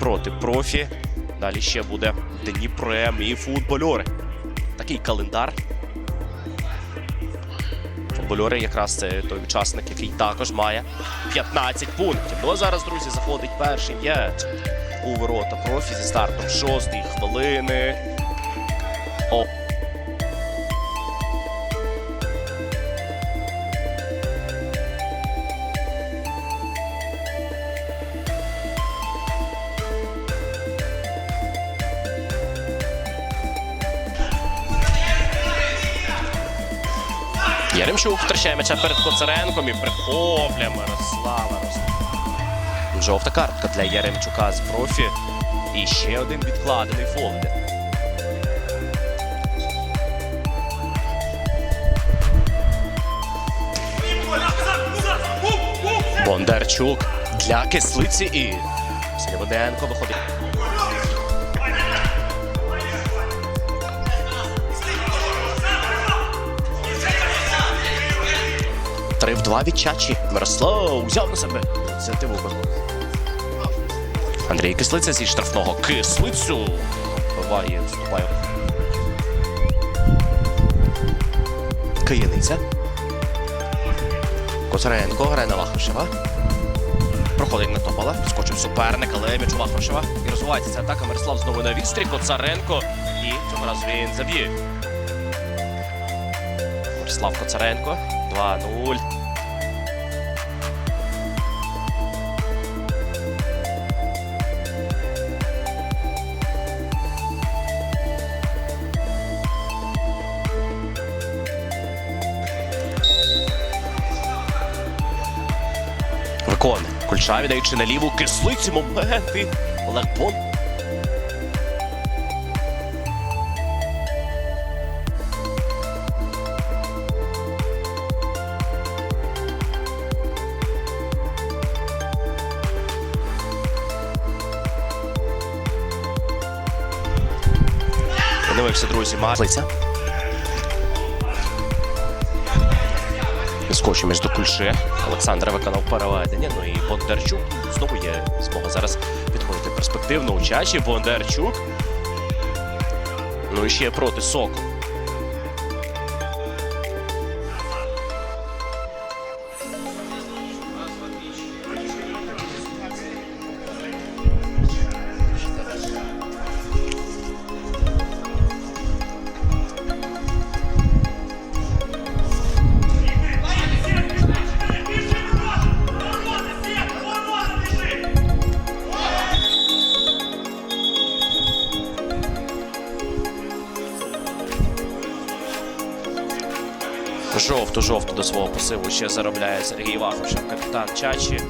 проти профі. Далі ще буде Дніпрем і футбольори. Такий календар. Футбольори якраз це той учасник, який також має 15 пунктів. Ну а зараз, друзі, заходить перший м'яч у ворота профі зі стартом шостої хвилини. О, Яремчук втрачає м'яча перед Коцаренком і прихопля Мирослава. Рос- Жовта картка для Яремчука з профі. І ще один відкладений фолдер. Бондарчук для кислиці і Слободенко виходить. Три в два від Чачі. Мирослав взяв на себе ініціативу. Андрій Кислиця зі штрафного кислицю. Буває, вступає. Кияниця. Коцаренко грає на Вахрушева. Проходить на Топола, скочив суперник, але м'яч у Вахрушева. І розвивається ця атака. Мирослав знову на відстрій. Коцаренко. І цього разу він заб'є. Мирослав Коцаренко. 2-0. Виконує. Кульша віддаючи на ліву кислиці моменти. Олег. Подивився, друзі, Маслиця. Скочу між до кульши. Олександр виконав переведення. Ну і Бондарчук. Знову є змога зараз підходити перспективно у чачі. Бондарчук. Ну і ще проти Соку. Жовту-жовту до свого посиву ще заробляє Сергій Вахов, капітан Чачі.